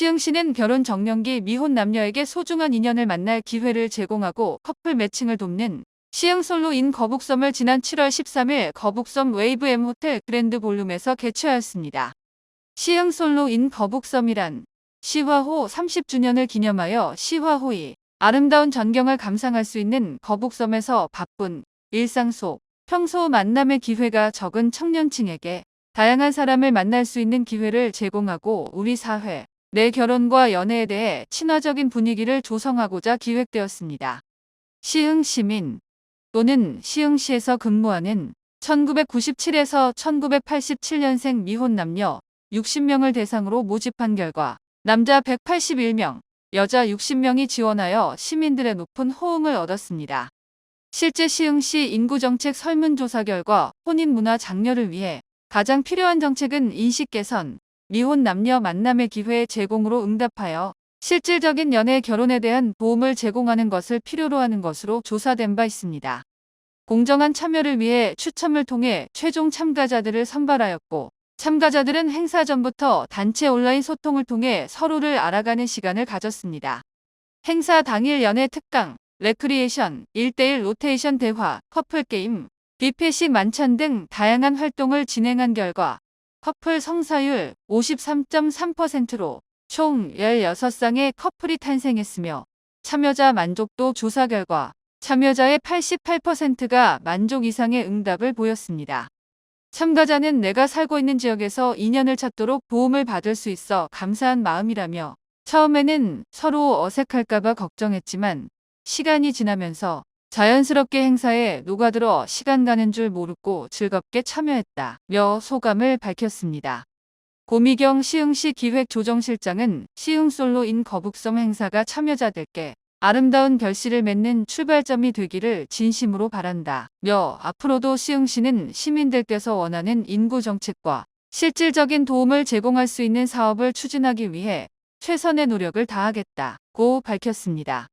시흥 시는 결혼 정년기 미혼 남녀에게 소중한 인연을 만날 기회를 제공하고 커플 매칭을 돕는 시흥 솔로인 거북섬을 지난 7월 13일 거북섬 웨이브 M 호텔 그랜드 볼룸에서 개최하였습니다. 시흥 솔로인 거북섬이란 시화호 30주년을 기념하여 시화호이 아름다운 전경을 감상할 수 있는 거북섬에서 바쁜 일상 속 평소 만남의 기회가 적은 청년층에게 다양한 사람을 만날 수 있는 기회를 제공하고 우리 사회 내 결혼과 연애에 대해 친화적인 분위기를 조성하고자 기획되었습니다. 시흥 시민 또는 시흥시에서 근무하는 1997에서 1987년생 미혼 남녀 60명을 대상으로 모집한 결과 남자 181명, 여자 60명이 지원하여 시민들의 높은 호응을 얻었습니다. 실제 시흥시 인구정책 설문조사 결과 혼인 문화 장려를 위해 가장 필요한 정책은 인식 개선, 미혼 남녀 만남의 기회 제공으로 응답하여 실질적인 연애 결혼에 대한 도움을 제공하는 것을 필요로 하는 것으로 조사된 바 있습니다. 공정한 참여를 위해 추첨을 통해 최종 참가자들을 선발하였고 참가자들은 행사 전부터 단체 온라인 소통을 통해 서로를 알아가는 시간을 가졌습니다. 행사 당일 연애 특강, 레크리에이션, 1대1 로테이션 대화, 커플 게임, 뷔페식 만찬 등 다양한 활동을 진행한 결과 커플 성사율 53.3%로 총 16쌍의 커플이 탄생했으며 참여자 만족도 조사 결과 참여자의 88%가 만족 이상의 응답을 보였습니다. 참가자는 내가 살고 있는 지역에서 인연을 찾도록 도움을 받을 수 있어 감사한 마음이라며 처음에는 서로 어색할까봐 걱정했지만 시간이 지나면서 자연스럽게 행사에 녹아들어 시간 가는 줄 모르고 즐겁게 참여했다며 소감을 밝혔습니다. 고미경 시흥시 기획조정실장은 시흥솔로인 거북섬 행사가 참여자들께 아름다운 결실을 맺는 출발점이 되기를 진심으로 바란다 며 앞으로도 시흥시는 시민들께서 원하는 인구 정책과 실질적인 도움을 제공할 수 있는 사업을 추진하기 위해 최선의 노력을 다하겠다고 밝혔습니다.